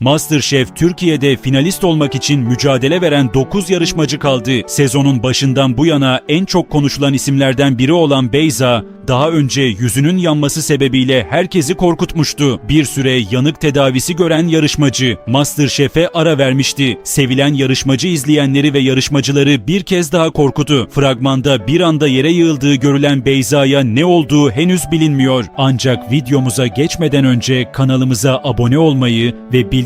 Masterchef Türkiye'de finalist olmak için mücadele veren 9 yarışmacı kaldı. Sezonun başından bu yana en çok konuşulan isimlerden biri olan Beyza, daha önce yüzünün yanması sebebiyle herkesi korkutmuştu. Bir süre yanık tedavisi gören yarışmacı Masterchef'e ara vermişti. Sevilen yarışmacı izleyenleri ve yarışmacıları bir kez daha korkudu. Fragmanda bir anda yere yığıldığı görülen Beyza'ya ne olduğu henüz bilinmiyor. Ancak videomuza geçmeden önce kanalımıza abone olmayı ve bildirimleri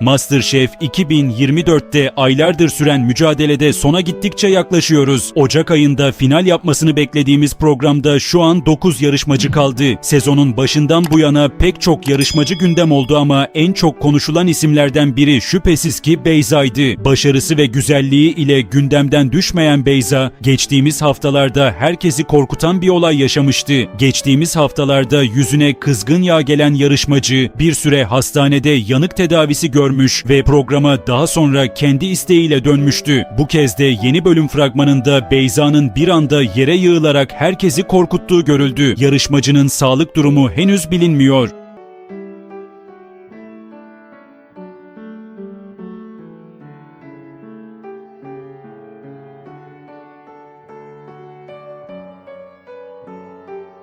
Masterchef 2024'te aylardır süren mücadelede sona gittikçe yaklaşıyoruz. Ocak ayında final yapmasını beklediğimiz programda şu an 9 yarışmacı kaldı. Sezonun başından bu yana pek çok yarışmacı gündem oldu ama en çok konuşulan isimlerden biri şüphesiz ki Beyza'ydı. Başarısı ve güzelliği ile gündemden düşmeyen Beyza, geçtiğimiz haftalarda herkesi korkutan bir olay yaşamıştı. Geçtiğimiz haftalarda yüzüne kızgın yağ gelen yarışmacı bir süre hastanede yanık tedavisi görmüş ve programa daha sonra kendi isteğiyle dönmüştü. Bu kez de yeni bölüm fragmanında Beyza'nın bir anda yere yığılarak herkesi korkuttuğu görüldü. Yarışmacının sağlık durumu henüz bilinmiyor.